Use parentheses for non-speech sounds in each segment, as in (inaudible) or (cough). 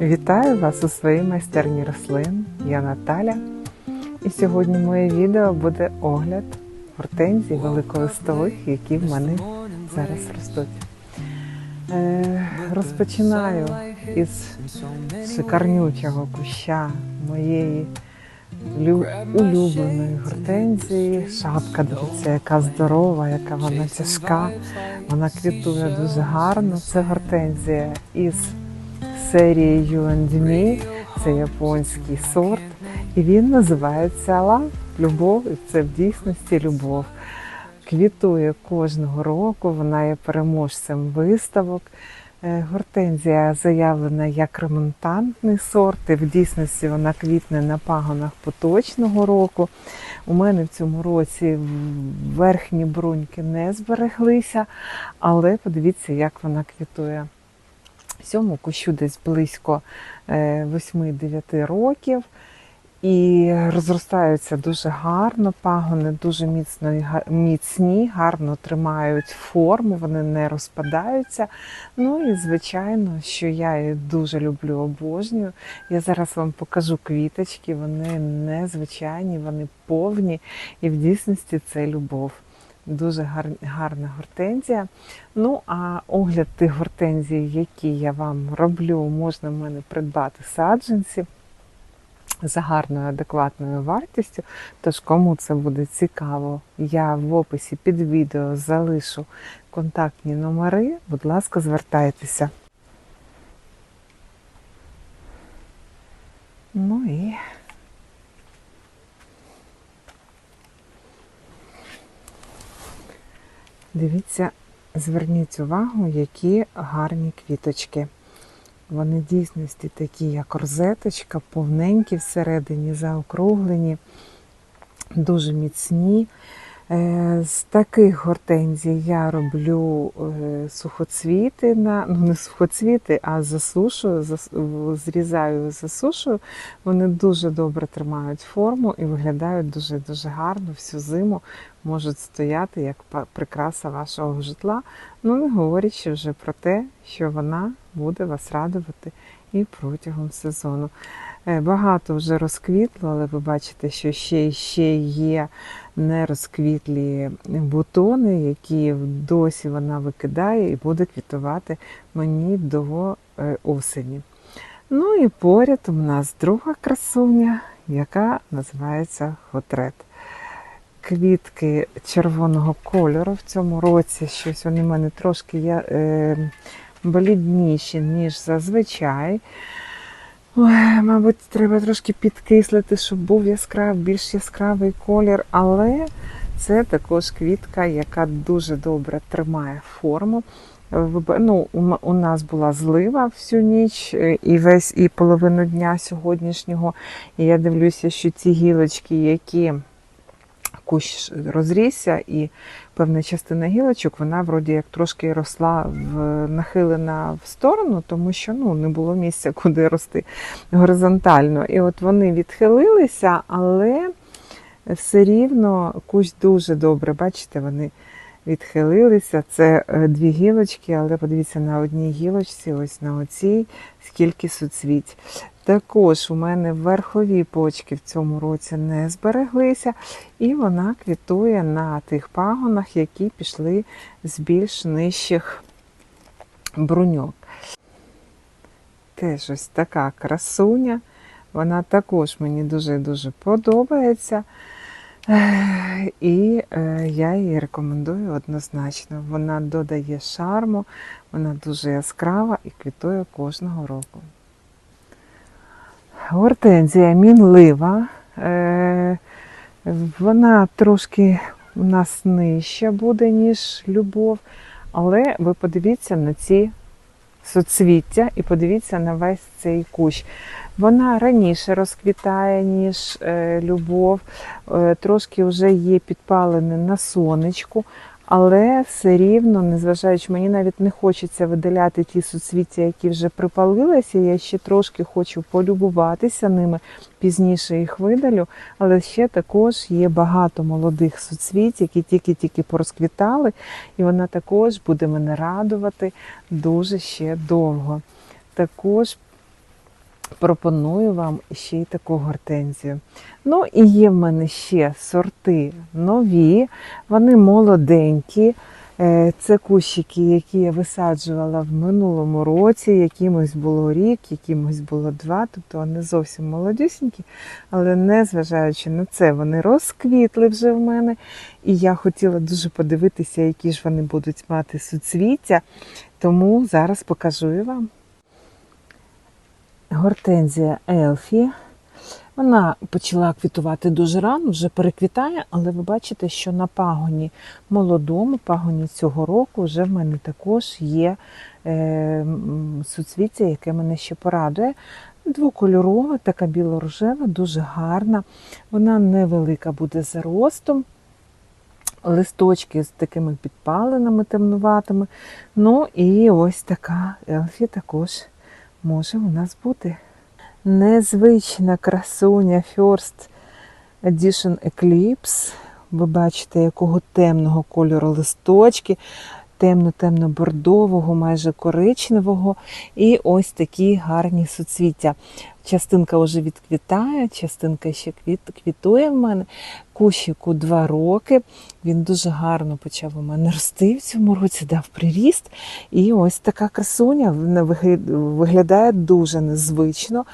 Вітаю вас у своїй майстерні рослин. Я Наталя. І сьогодні моє відео буде огляд гортензій великолистових, які в мене зараз ростуть. Е, розпочинаю із шикарнючого куща моєї улюбленої гортензії. Шапка, дивіться, яка здорова, яка вона тяжка. Вона квітує дуже гарно. Це гортензія із серії Me. Це японський сорт. І він називається Love, любов, і це в дійсності любов. Квітує кожного року, вона є переможцем виставок. Е, Гортензія заявлена як ремонтантний сорт, і в дійсності вона квітне на пагонах поточного року. У мене в цьому році верхні бруньки не збереглися, але подивіться, як вона квітує. Цьому кущу десь близько е, 8-9 років. І розростаються дуже гарно, пагони дуже міцно, міцні, гарно тримають форму, вони не розпадаються. Ну і звичайно, що я дуже люблю, обожнюю. Я зараз вам покажу квіточки, вони незвичайні, вони повні, і в дійсності це любов. Дуже гарна гортензія. Ну, а огляд тих гортензій, які я вам роблю, можна в мене придбати саджанці за гарною адекватною вартістю. Тож, кому це буде цікаво, я в описі під відео залишу контактні номери. Будь ласка, звертайтеся. Ну і дивіться, зверніть увагу, які гарні квіточки. Вони дійсності такі, як розеточка, повненькі всередині, заокруглені, дуже міцні. Е, З таких гортензій я роблю е, сухоцвіти, на, ну не сухоцвіти, а засушую, зас- зрізаю, засушую. Вони дуже добре тримають форму і виглядають дуже-дуже гарно всю зиму, можуть стояти як прикраса вашого житла. Ну, не говорячи вже про те, що вона буде вас радувати і протягом сезону. Е, Багато вже розквітло, але ви бачите, що ще і ще є нерозквітлі бутони, які досі вона викидає і буде квітувати мені до е, осені. Ну і поряд у нас друга красуня, яка називається Хотрет. Квітки червоного кольору в цьому році щось вони в мене трошки є, е, блідніші, ніж зазвичай. Ой, мабуть, треба трошки підкислити, щоб був яскрав, більш яскравий колір, але це також квітка, яка дуже добре тримає форму. Ну, у нас була злива всю ніч е, і весь і половину дня сьогоднішнього. І я дивлюся, що ці гілочки, які кущ розрісся, і певна частина гілочок, вона вроді як трошки росла в нахилена в сторону, тому що ну, не було місця, (laughs) куди рости горизонтально. І от вони відхилилися, але все рівно кущ дуже добре. Бачите, вони відхилилися. Це е, дві гілочки, але подивіться на одній гілочці, ось на оцій, скільки суцвіть. Також у мене верхові почки в цьому році не збереглися, і вона квітує на тих пагонах, які пішли з більш нижчих бруньок. Теж ось така красуня. Вона також мені дуже-дуже подобається. І е, я її рекомендую однозначно. Вона додає шарму, вона дуже яскрава і квітує кожного року. Гортензія мінлива. Е, Вона трошки у нас нижча буде, ніж любов. Але ви подивіться на ці соцвіття і подивіться на весь цей кущ. Вона раніше розквітає, ніж е, любов, е, трошки вже є підпалене на сонечку, але все рівно, незважаючи, мені навіть не хочеться видаляти ті суцвіття, які вже припалилися. Я ще трошки хочу полюбуватися ними, пізніше їх видалю, але ще також є багато молодих суцвіть, які тільки-тільки порозквітали, і вона також буде мене радувати дуже ще довго. Також пропоную вам ще й таку гортензію. Ну і є в мене ще сорти нові, вони молоденькі. Е, Це кущики, які я висаджувала в минулому році, якимось було рік, якимось було два, тобто вони зовсім молодюсінькі, але незважаючи на це, вони розквітли вже в мене. І я хотіла дуже подивитися, які ж вони будуть мати суцвіття. Тому зараз покажу і вам. Гортензія Елфі. Вона почала квітувати дуже рано, вже переквітає, але ви бачите, що на пагоні молодому, пагоні цього року, вже в мене також є е, суцвіття, яке мене ще порадує. Двокольорова, така біло-рожева, дуже гарна. Вона невелика буде за ростом. Листочки з такими підпалинами темнуватими. Ну і ось така елфі також може у нас бути. Незвична красуня First Edition Eclipse. Ви бачите, якого темного кольору листочки, темно-темно-бордового, майже коричневого. І ось такі гарні суцвіття. Частинка вже відквітає, частинка ще квіт, квітує в мене. Кущику два роки. Він дуже гарно почав у мене рости в цьому році, дав приріст. І ось така красуня виглядає дуже незвично,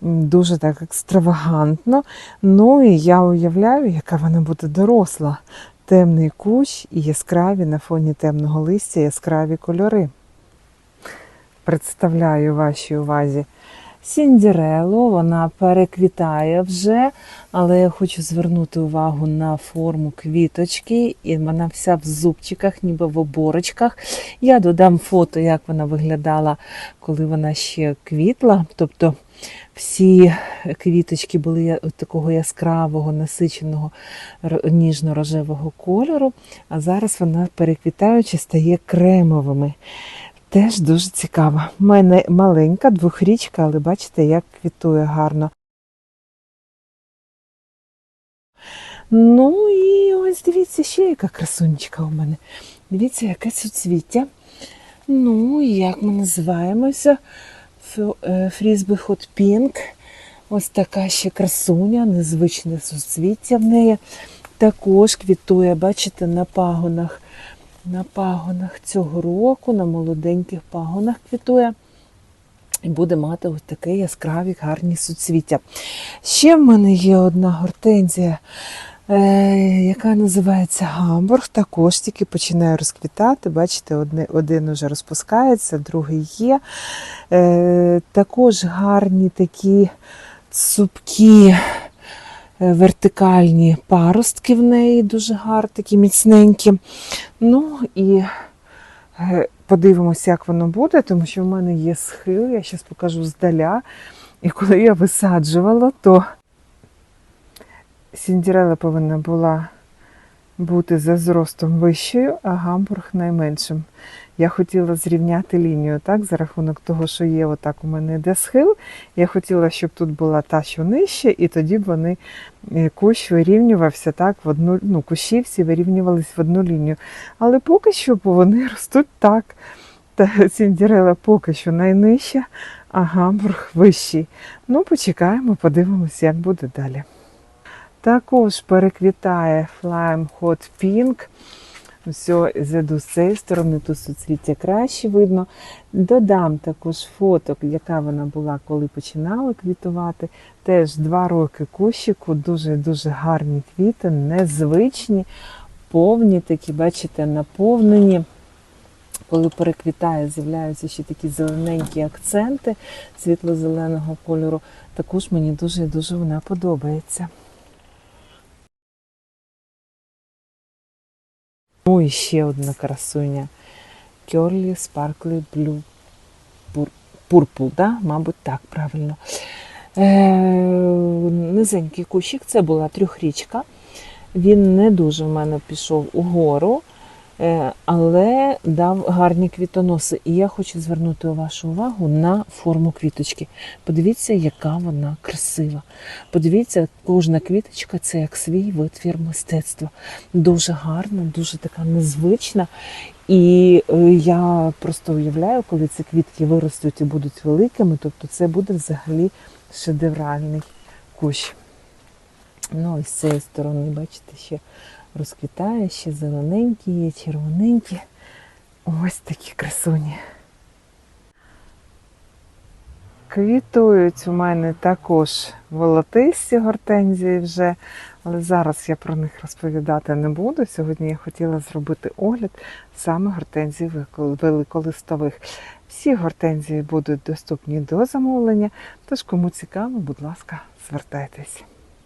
дуже так екстравагантно. Ну і я уявляю, яка вона буде доросла. Темний кущ і яскраві на фоні темного листя яскраві кольори. Представляю вашій увазі Сіндірелу, вона переквітає вже, але я хочу звернути увагу на форму квіточки, і вона вся в зубчиках, ніби в оборочках. Я додам фото, як вона виглядала, коли вона ще квітла. Тобто всі квіточки були такого яскравого, насиченого ніжно-рожевого кольору, а зараз вона переквітаючи стає кремовими. Теж дуже цікаво. У мене маленька двохрічка, але бачите, як квітує гарно. Ну і ось дивіться, ще яка красунечка у мене. Дивіться, яке суцвіття. Ну, як ми називаємося? Е, Фрізби Hot Pink. Ось така ще красуня, незвичне суцвіття в неї. Також квітує, бачите, на пагонах. На пагонах цього року, на молоденьких пагонах квітує. І буде мати ось таке яскраві гарні суцвіття. Ще в мене є одна гортензія, е, яка називається Гамбург. Також тільки починає розквітати. Бачите, один уже розпускається, другий є. Е, також гарні такі цупкі вертикальні паростки в неї, дуже гарні, такі міцненькі. Ну і е, подивимося, як воно буде, тому що в мене є схил, я зараз покажу здаля. І коли я висаджувала, то Сіндірела повинна була бути за зростом вищою, а гамбург найменшим. Я хотіла зрівняти лінію так, за рахунок того, що є отак у мене йде схил. Я хотіла, щоб тут була та, що нижче, і тоді б вони е, кущ вирівнювався так, в одну, ну, кущі всі вирівнювались в одну лінію. Але поки що вони (laughs) ростуть так. Та Сіндірела поки що найнижча, а гамбург вищий. Ну, почекаємо, подивимося, як буде далі. Також переквітає Flame Hot Pink. Все, зайду з цієї сторони, тут суцвіття краще видно. Додам також фоток, яка вона була, коли починала квітувати. Теж два роки кущику, дуже-дуже гарні квіти, незвичні, повні такі, бачите, наповнені. Коли переквітає, з'являються ще такі зелененькі акценти світло-зеленого кольору. Також мені дуже-дуже вона подобається. Ну і ще одна красуня. Curly Sparkly Blue Pur- Purple, да? мабуть, так правильно. Е, низенький кущик, це була трьохрічка. Він не дуже в мене пішов угору, але дав гарні квітоноси. І я хочу звернути вашу увагу на форму квіточки. Подивіться, яка вона красива. Подивіться, кожна квіточка це як свій витвір мистецтва. Дуже гарна, дуже така незвична. І е, я просто уявляю, коли ці квітки виростуть і будуть великими, тобто це буде взагалі шедевральний кущ. Ну, і з цієї сторони, бачите, ще розквітає, ще зелененькі є, червоненькі. Ось такі красуні. Квітують у мене також волотисті гортензії вже, але зараз я про них розповідати не буду. Сьогодні я хотіла зробити огляд саме гортензій великолистових. Всі гортензії будуть доступні до замовлення, тож кому цікаво, будь ласка, звертайтесь.